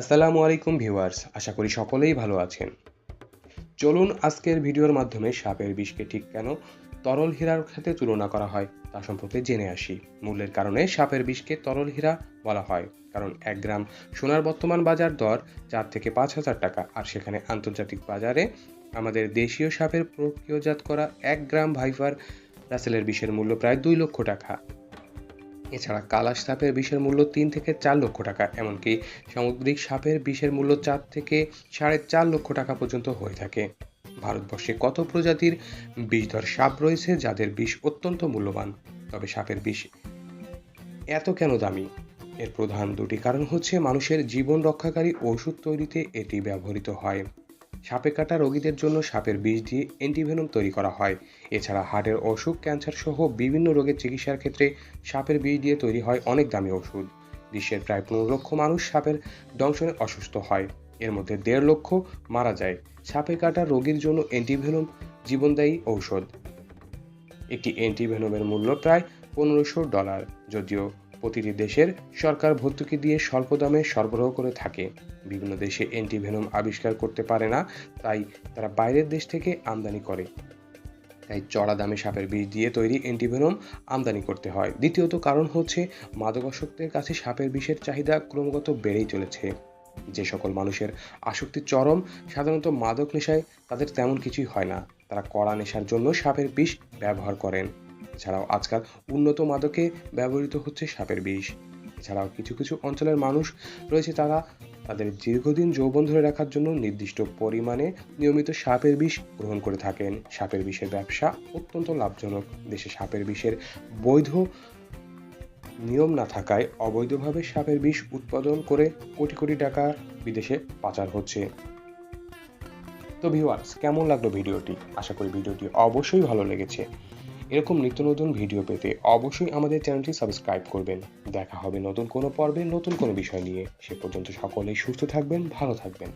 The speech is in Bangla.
আসসালামু আলাইকুম ভিউয়ার্স, আশা করি সকলেই ভালো আছেন। চলুন আজকের ভিডিওর মাধ্যমে সাপের বিষকে ঠিক কেন তরল হীরার সাথে তুলনা করা হয় তা সম্পর্কে জেনে আসি। মূল্যের কারণে সাপের বিষকে তরল হীরা বলা হয়, কারণ এক গ্রাম সোনার বর্তমান বাজার দর চার থেকে পাঁচ হাজার টাকা, আর সেখানে আন্তর্জাতিক বাজারে আমাদের দেশীয় সাপের প্রক্রিয়াজাত করা এক গ্রাম ভাইফার রাসেলের বিষের মূল্য প্রায় দুই লক্ষ টাকা। এছাড়া কালাশ সাপের বিষের মূল্য তিন থেকে চার লক্ষ টাকা, এমনকি সামুদ্রিক সাপের বিষের মূল্য চার থেকে সাড়ে চার লক্ষ টাকা পর্যন্ত হয়ে থাকে। ভারতবর্ষে কত প্রজাতির বিষধর সাপ রয়েছে যাদের বিষ অত্যন্ত মূল্যবান? তবে সাপের বিষ এত কেন দামি? এর প্রধান দুটি কারণ হচ্ছে মানুষের জীবন রক্ষাকারী ওষুধ তৈরিতে এটি ব্যবহৃত হয়। সাপে কাটা রোগীদের জন্য সাপের বিষ দিয়ে অ্যান্টিভেনম তৈরি করা হয়। এছাড়া হার্টের অসুখ ক্যান্সার সহ বিভিন্ন রোগের চিকিৎসার ক্ষেত্রে সাপের বিষ দিয়ে তৈরি হয় অনেক দামি ওষুধ। বিশ্বের প্রায় পনেরো লক্ষ মানুষ সাপের দংশনে অসুস্থ হয়। এর মধ্যে দেড় লক্ষ মারা যায়। সাপে কাটা রোগীর জন্য অ্যান্টিভেনম জীবনদায়ী ঔষধ। একটি অ্যান্টিভেনমের মূল্য প্রায় পনেরোশো ডলার, যদিও প্রতিটি দেশের সরকার ভর্তুকি দিয়ে স্বল্প দামে সরবরাহ করে থাকে। বিভিন্ন দেশে অ্যান্টিভেনম আবিষ্কার করতে পারে না, তাই তারা বাইরের দেশ থেকে আমদানি করে। তাই চড়া দামে সাপের বিষ দিয়ে তৈরি অ্যান্টিভেনম আমদানি করতে হয়। দ্বিতীয়ত কারণ হচ্ছে, মাদকাসক্তের কাছে সাপের বিষের চাহিদা ক্রমাগত বেড়েই চলেছে। যে সকল মানুষের আসক্তি চরম, সাধারণত মাদক নেশায় তাদের তেমন কিছুই হয় না। তারা কড়া নেশার জন্য সাপের বিষ ব্যবহার করেন। এছাড়াও আজকাল উন্নত মাদকে ব্যবহৃত হচ্ছে সাপের বিষ। এছাড়াও কিছু কিছু অঞ্চলের মানুষ রয়েছে তারা তাদের দীর্ঘদিন যৌবন ধরে রাখার জন্য নির্দিষ্ট পরিমাণে নিয়মিত সাপের বিষ গ্রহণ করে থাকেন। সাপের বিষের ব্যবসা অত্যন্ত লাভজনক। দেশে সাপের বিষের বৈধ নিয়ম না থাকায় অবৈধভাবে সাপের বিষ উৎপাদন করে কোটি কোটি টাকা বিদেশে পাচার হচ্ছে। তো ভিউয়ার্স কেমন লাগল ভিডিওটি? আশা করি ভিডিওটি অবশ্যই ভালো লেগেছে। এরকম নিত্য নতুন ভিডিও পেতে অবশ্যই আমাদের চ্যানেলটি সাবস্ক্রাইব করবেন। দেখা হবে নতুন কোনো পর্বে নতুন কোনো বিষয় নিয়ে। সে পর্যন্ত সকলেই সুস্থ থাকবেন, ভালো থাকবেন।